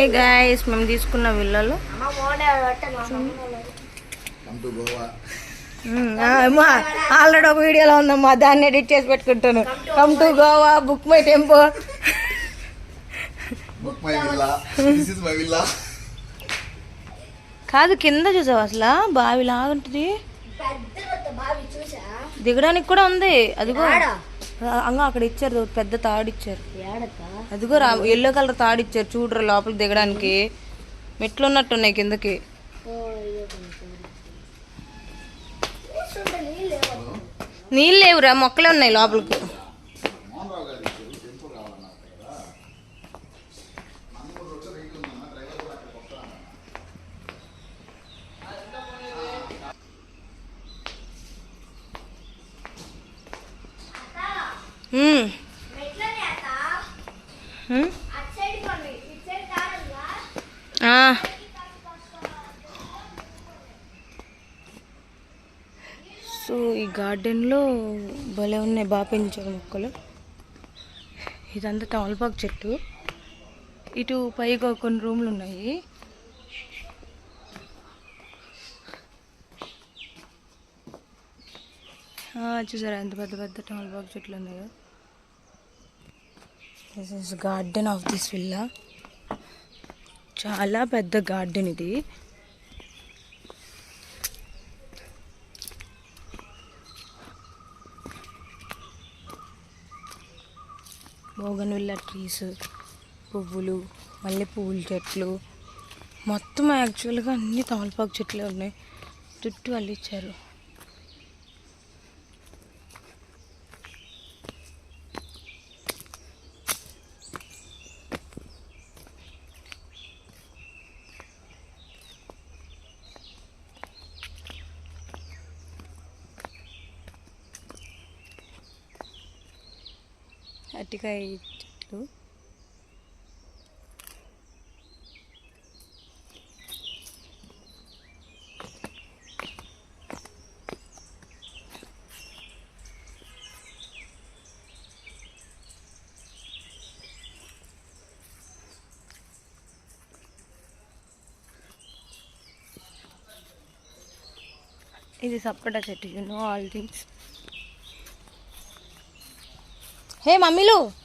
ఏ guys మేము తీసుకున్న విల్లలో. కమ్ టు గోవా ఆల్రెడీ ఒక వీడియోలో ఉందమ్మా దాన్ని ఎడిట్ చేసి పెట్టుకుంటాను. Come to Goa book my tempo book my villa this is my villa కాదు కింద చూసావు అసలు? బావి లాగుంటుంది దిగడానికి కూడా ఉంది. అదిగో. అంగా అక్కడ ఇచ్చారు. పెద్ద తాడు ఇచ్చారు. అదిగో రా ఎల్లో కలర్ తాడు ఇచ్చారు. చూడరు లోపల దిగడానికి. మెట్లు ఉన్నట్టున్నాయి కిందకి నీళ్ళు లేవురా మొక్కలే ఉన్నాయి లోపలికి. సో ఈ గార్డెన్లో భలే ఉన్నాయి బాగా పెంచారు మొక్కలు. ఇదంతా తమలపాకు చెట్టు. ఇటు పైగా కొన్ని రూమ్లు ఉన్నాయి. చూసారా ఎంత పెద్ద పెద్ద టమలపాకు చెట్లు ఉన్నాయో. This is garden of this villa చాలా పెద్ద గార్డెన్ ఇది బోగన్ విల్లా ట్రీస్ పువ్వులు మళ్ళీ పువ్వుల చెట్లు. మొత్తం యాక్చువల్గా అన్ని తమలపాకు చెట్లే ఉన్నాయి. చుట్టూ అల్లిచ్చారు. అరటికాయ చెట్లు ఇది సపోటా చెట్టు you know all things hey మమ్మీలు.